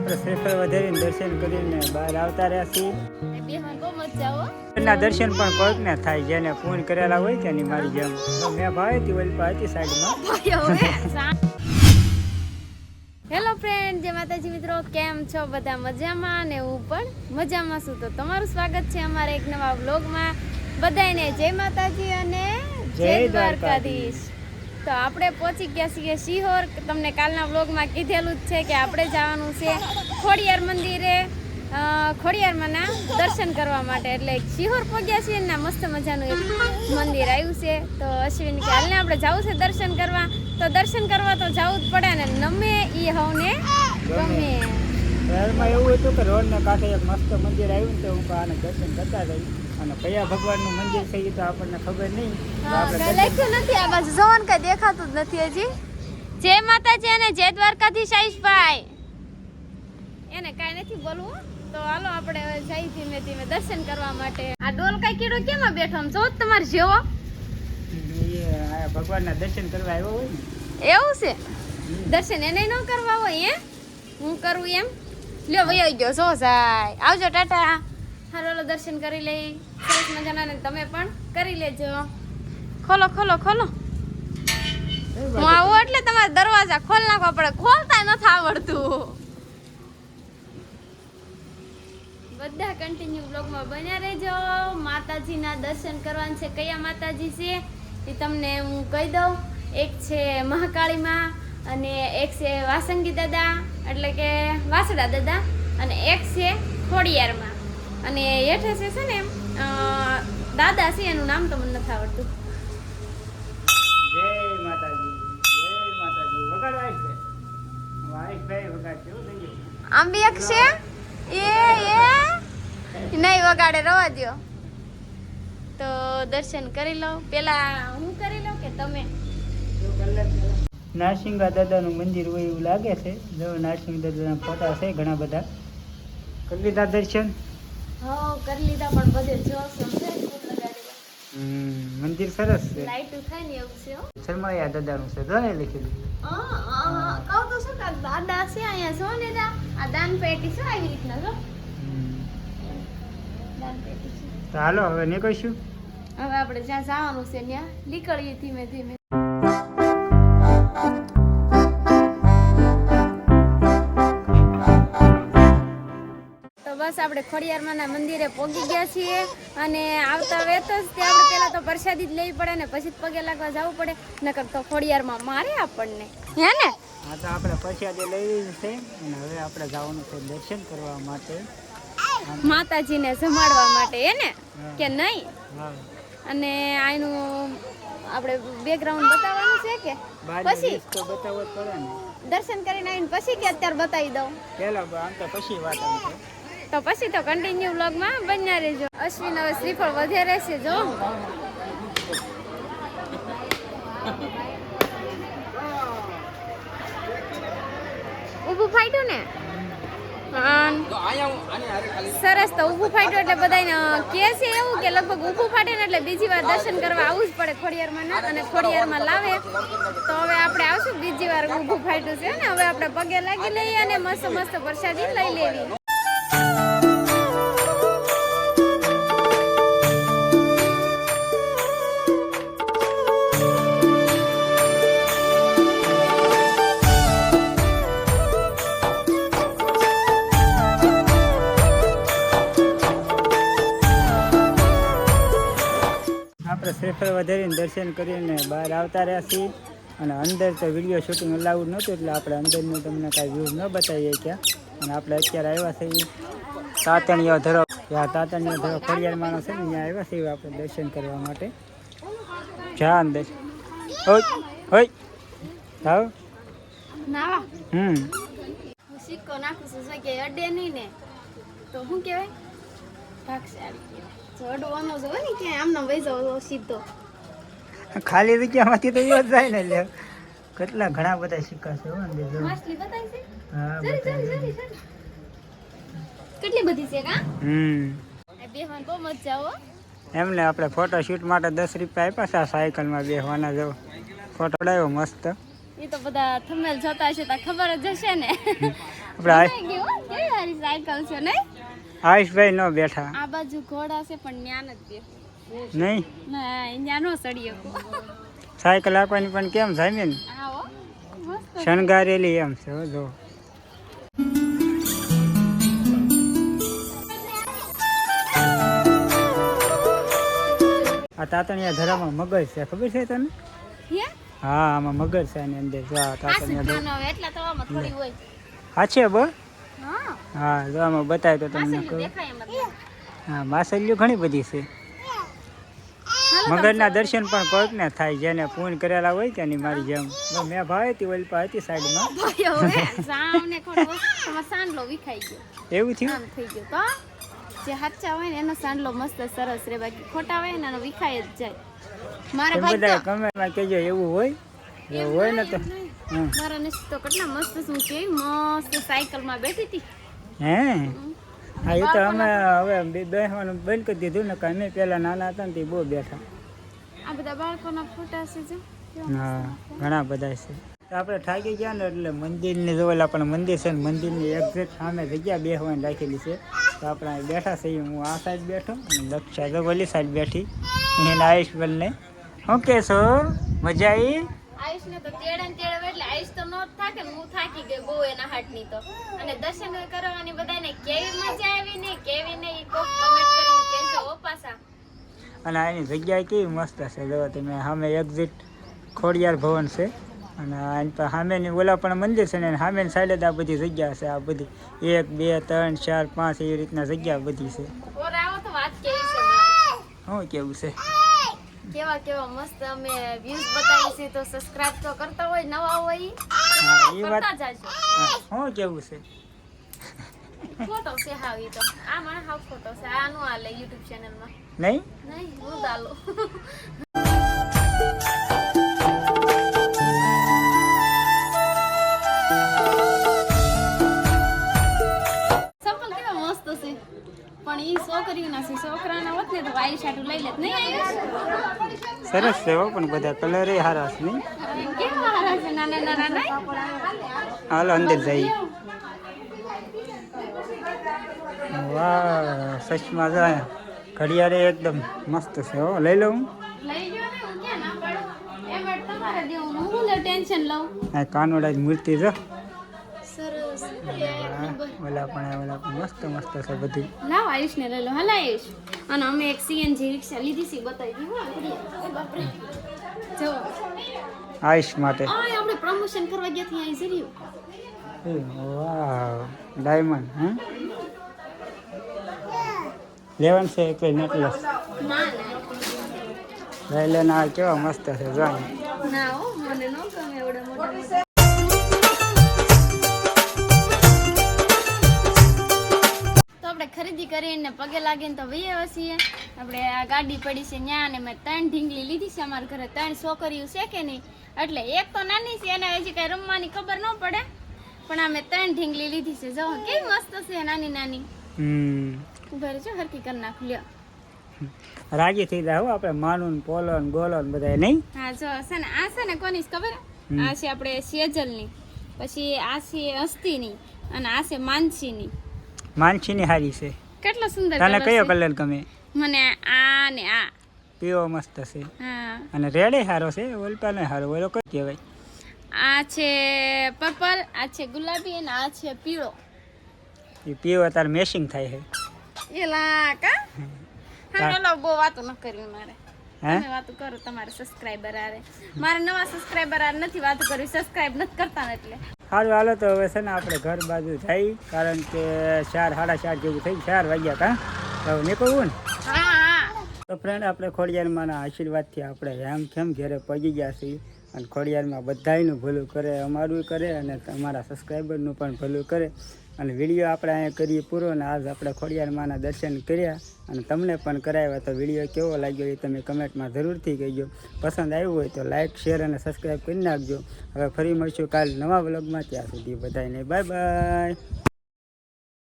આપણે શ્રીફળ વધારીને દર્શન કરીને બહાર આવતા રહ્યા છીએ. એના દર્શન પણ કોઈકને થાય જેને ફોન કરેલા હોય તેની મારી જેમ. મેં ભાઈ હતી ઓલી પાસે હતી સાઈડમાં હેલો ફ્રેન્ડ જે માતાજી મિત્રો. કેમ છો? બધા મજામાં ને હું પણ મજામાં છું. તો તમારું સ્વાગત છે અમારા એક નવા બ્લોગમાં બધાને જય માતાજી અને જય દ્વારકાધીશ. તો આપણે પહોંચી ગયા છીએ શિહોર. તમને કાલના વ્લોગમાં કીધેલું જ છે કે આપણે જવાનું છે ખોડિયાર મંદિરે ખોડિયારમાંના દર્શન કરવા માટે. એટલે શિહોર પહોંચ્યા છીએ ને મસ્ત મજાનું એક મંદિર આવ્યું છે. તો અશ્વિન કે હાલને આપણે જવું છે દર્શન કરવા. તો દર્શન કરવા તો જવું જ પડે ને નમે એ હવને ગમે. શહેરમાં એવું હતું કે રોડને કાંઠે એક મસ્ત મંદિર આવ્યું ને તો હું આને દર્શન કરતા રહી. અને કયા ભગવાનનું મંદિર છે એ તો આપણને ખબર નહીં. લખ્યું નથી આ બાજુ. જોવાનું કઈ દેખાતું જ નથી હજી. જય માતાજી અને જય દ્વારકાધીશ આયુષભાઈ. એને કાંઈ નથી બોલવું. તો હાલો આપણે હવે જઈ ધીમે ધીમે દર્શન કરવા માટે. આ ડોલ કઈ કીડો કેમાં બેઠો આમ? જો તમારે જેવો. ભગવાનના દર્શન કરવા આવ્યો હોય ને. એવું છે? દર્શન એને ન કરવા હોય એ હું કરું એમ? લ્યો વયો ગયો. જો જાય. આવજો ટાટા. હાલો દર્શન કરી લઈ. સરસ મજાના ને તમે પણ કરી લેજો. ખોલો ખોલો ખોલો. હું આવું એટલે તમારે દરવાજા ખોલ નાખવા પડે. ખોલતા નથી આવડતું. બધા કન્ટિન્યુ બ્લોગમાં બન્યા રહેજો. માતાજીના દર્શન કરવાના છે કયા માતાજી છે એ તમને હું કહી દઉં. એક છે મહાકાળીમાં અને એક છે વાસંગી દાદા એટલે કે વાસડા દાદા અને એક છે ખોડિયારમાં. અને હેઠે છે છે ને એમ દાદા છે એનું નામ તો મને નથી આવડતું. જય માતાજી જય માતાજી. વગાડ વાઈફ છે વાઈફ ભાઈ વગાડ થઈ છે? એ એ? નહીં વગાડે રવા દ્યો. તો દર્શન કરી લો. પેલા હું કરી લઉં કે તમે? નારસિંગા દાદાનું મંદિર હોય એવું લાગે છે. જો નારસિંગ દાદાના ફોટા છે ઘણા બધા. કરી લીધા દર્શન? હો કરી લીધા પણ બધે જો સમજે મંદિર સરસ છે. લાઈટ થાય ને એવું છે હો. શર્માયા દાદાનું છે જોને લખેલું. હા, હા, હા. કહું તો શું કાંઈક દાદા છે અહીંયા જો ને દા. આ દાન પેટી છે આવી રીતના જો. દાન પેટી છે. તો હાલો હવે નીકળીશું. હવે આપણે જ્યાં જવાનું છે ત્યાં નીકળીએ ધીમે ધીમે. બસ આપણે ખોડિયારમાંના મંદિરે પહોંચી ગયા છીએ અને આવતા વેત જ તે આપણે પહેલા તો પ્રસાદી જ લેવી પડે ને પછી જ પગે લાગવા જવું પડે. નકર તો ખોડિયારમાં મારે આપણને. હે ને? હા તો આપણે પ્રસાદી લઈ છે. અને હવે આપણે જવાનું છે દર્શન કરવા માટે. માતાજીને જમાડવા માટે હે ને? કે નહીં? અને આનું આપણે બેકગ્રાઉન્ડ બતાવવાનું છે કે? પછી? તો બતાવવું પડે ને. દર્શન કરીને આવીને પછી કે અત્યારે બતાવી દઉં? પહેલા આમ તો પછી વાત છે તો પછી તો કન્ટિન્યુ બ્લોગમાં બન્યા રહેજો. અશ્વિન હવે શ્રીફળ વધે રહેશે જો. ઊભું ફાટ્યું ને? સરસ તો ઊભું ફાટ્યું એટલે બધાને કે છે એવું કે લગભગ ઊભું ફાટે ને એટલે બીજી વાર દર્શન કરવા આવવું જ પડે ખોડિયારમાં ના, અને ખોડિયારમાં લાવે. તો હવે આપણે આવશું, બીજી વાર ઊભું ફાટ્યું છે ને. હવે આપણે પગે લાગી લઈએ અને મસ્ત મસ્ત પ્રસાદી લઈ લેવી. આપણે શ્રીફળ વધારીને દર્શન કરીને બહાર આવતા રહ્યા છીએ. અને અંદર તો વીડિયો શૂટિંગ અલાઉડ નહોતું એટલે આપણે અંદરનું તમને કાંઈ વ્યૂઝ ન બતાવીએ ક્યાં. અને આપણે અત્યારે આવ્યા છીએ તાતણીઓ ધરો. ત્યાં તાતણીયો ધરો ખોડિયાર માણસ છે ને ત્યાં આવ્યા છીએ આપણે દર્શન કરવા માટે. જા અંદર. હોય હોય જાઓ. હમ. સિક્કો નાખું છું કે અડે નહીં ને. તો શું કહેવાય? ભાગશાળી કહેવાય. અડવાનો જ હોય ને ક્યાંય આમનો વહી જાવ સીધો. ખાલી જગ્યામાંથી તો એવો જ જાય ને એટલે કેટલા ઘણા બધા સિક્કા છે હો અંદર જો. માછલી છે? કેટલી બધી છે કા? હમ. બેહવાન બહુ મજા આવો એમને આપણે ફોટો શૂટ માટે દસ રૂપિયા આપ્યા છે આ સાયકલમાં બેસવાના જો. ફોટો પડાયો મસ્ત. એ તો બધા થંબનેલ જોતા હશે તો ખબર જ હશે ને. આપણે સાયકલ છે નહીં? આયુષભાઈ ન બેઠા. આ બાજુ ઘોડા છે પણ ન્યા નથી બે નહીં? ના ન્યા નો સડી સાયકલ આપવાની પણ કેમ જામે ને? શણગારેલી એમ છે જો. આ તાતણિયા ધરામાં મગજ છે ખબર છે તને? હા? આમાં મગજ છે એની અંદર. જો આ તાતણિયા એટલા તો થોડી હોય. હા છે બ હા હા જો આમાં બતાવે તો તમને કહું. હા. માસલીઓ ઘણી બધી છે. મગરના દર્શન પણ કોઈકને થાય જેને પૂન કરેલા હોય કે નહીં મારી જેમ. મેં ભાવે હતી ઓલી હતી સાઈડમાં. એવું થયું? જે હાચા હોય ને એનો સાંડલો મસ્ત સરસ રે બાકી ખોટા હોય ને એનો વિખાય જ જાય. મારા બધા કમેન્ટમાં કહેજો એવું હોય? જો હોય ને તો. મારા ને તો કેટલા મસ્ત શું કે મસ્ત સાયકલમાં બેઠી હતી. હે? હા એ તો અમે હવે બેહવાનું બેસવાનું બંધ કરી દીધું ને કે અમે પહેલાં નાના હતા ને તે બહુ બેઠા. આ બધા બાળકોના ફોટા છે જો. હા ઘણા બધા છે. તો આપણે થાકી ગયા ને એટલે મંદિરની જોવેલા પણ મંદિર છે ને મંદિરની એક્ઝેક્ટ સામે જગ્યા બેસવાની રાખેલી છે. તો આપણે બેઠા છીએ. હું આ સાઈડ બેઠો અને લક્ષા ઓલી સાઈડ બેઠી. એને આયુષ બલને શું કહેશો મજા આવી આયુષ ને તો તેડે ને તેડે એટલે આયુષ તો નો થાકે હું થાકી ગઈ બહુ એના હાટની તો. અને દર્શન કરવાની બધાને કેવી મજા આવી ને કેવી નહીં કોક કમેન્ટ કરીને કહેજો હો પાછા. અને આની જગ્યા કેવી મસ્ત છે જો તમે સામે એક્ઝિટ ખોડિયાર ભવન છે. અને આની પાસે સામેની ઓલા પણ મંદિર છે ને સામેની સાઈડે જ આ બધી જગ્યા છે આ બધી. એક બે ત્રણ ચાર પાંચ એવી રીતના જગ્યા બધી છે. વાત કેવી છે શું કેવું છે? કેવા કેવા મસ્ત અમે વ્યૂઝ બતાવી છે તો સબસ્ક્રાઇબ તો કરતા હોય નવા હોય એ કરતા જાજો. હા, શું કેવું છે? ફોટો છે હાવ ઈ તો. આ મને હાવ ફોટો છે. આ નો આલે યુટ્યુબ ચેનલમાં. નહીં? નહીં હું દાલો છોકરીઓના છે છોકરાના હોત ને તો વાઈ સાટું લઈ લેત. નહીં આવ્યું? સરસ છે હો પણ બધા કલર એ છે નહીં? કેવા હારા છે નાના નાના નહીં? હાલો અંદર જઈએ. વાહ સચમાં જાય ઘડિયાળે એકદમ મસ્ત છે હો. લઈ લઉં. લઈ મૂર્તિ ને ઓલા પણ ઓલા પણ મસ્ત મસ્ત છે બધું. લાવ આયુષ ને લઈ લો. હાલ આયુષ. અને અમે એક સીએનજી રિક્ષા લીધી છે બતાવી દી જો. આયુષ માટે. આ આપણે પ્રમોશન કરવા ગયા થી અહીં જર્યું વાવ ડાયમંડ હે? લેવન છે એક નેકલેસ ના ના. લઈ લેને આ કેવા મસ્ત છે જો ના ઓ મને નો ગમે એવડા મોટા. આપણે ખરીદી કરીને પગે લાગીને તો વહીએ છીએ. આપણે આ ગાડી પડી છે ત્યાં અને મેં ત્રણ ઢીંગલી લીધી છે અમારા ઘરે. ત્રણ છોકરીઓ છે કે નહીં? એટલે એક તો નાની છે એને હજી કઈ રમવાની ખબર ન પડે. પણ અમે ત્રણ ઢીંગલી લીધી છે. જો કેવી મસ્ત છે નાની નાની. હમ. રહેજો હરકી કરી નાખ. લ્યો. રાજી થઈ જાય હો આપણે. માનું પોલન પોલો ને ગોલો ને બધા નહીં? હા જો છે ને આ છે ને કોની ખબર. આ છે આપણે સેજલની. પછી આ છે હસ્તીની અને આ છે માનસીની. માનસીની હારી છે. કેટલો સુંદર તને કયો કલર ગમે? મને આ ને આ. પીવો મસ્ત છે. અને રેડે સારો છે ઓલપાનો સારો ઓલો કઈ કહેવાય? આ છે પર્પલ આ છે ગુલાબી અને આ છે પીળો. એ પીવો તાર મેશિંગ થાય છે. એલા કા હા. બહુ વાતો ન કરી મારે. હે? તમે વાતો કરો તમારે સબસ્ક્રાઇબર આરે મારે નવા સબસ્ક્રાઇબર આરે નથી વાતો કરવી સબસ્ક્રાઇબ નથી કરતા એટલે. સારું હાલો તો હવે છે ને આપણે ઘર બાજુ જઈ, કારણ કે ચાર, સાડા ચાર જેવું થઈ, ચાર વાગ્યા કા તો નીકળવું ને? તો ફ્રેન્ડ આપણે ખોડિયારમાંના આશીર્વાદથી આપણે હેમ ખેમ ઘેરે પગી ગયા છીએ અને ખોડિયારમાં બધાયનું ભલું કરે, અમારું કરે અને તમારા સબસ્ક્રાઈબરનું પણ ભલું કરે. અને વીડિયો આપણે અહીંયા કરીએ પૂરો અને આજ આપણે ખોડિયારમાંના દર્શન કર્યા અને તમને પણ કરાવ્યા. તો વીડિયો કેવો લાગ્યો એ તમે કમેન્ટમાં જરૂરથી કહેજો. પસંદ આવ્યું હોય તો લાઇક શેર અને સબસ્ક્રાઈબ કરી નાખજો. હવે ફરી મળશું કાલ નવા વ્લોગમાં. ત્યાં સુધી બધાને બાય બાય.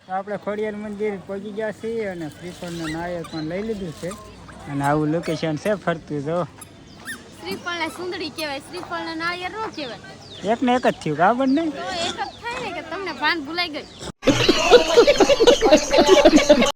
તો આપણે ખોડિયાર મંદિર પહોંચી ગયા છીએ અને શ્રીફળનું નાયક પણ લઈ લીધું છે. અને આવું લોકેશન છે ફરતું જો. શ્રીફળ સુંદરી કહેવાય શ્રીફળ ને નાળિયેર નો કહેવાય. એક ને એક જ થયું બરાબર ને એક જ તમને પાન ભૂલાઈ ગઈ.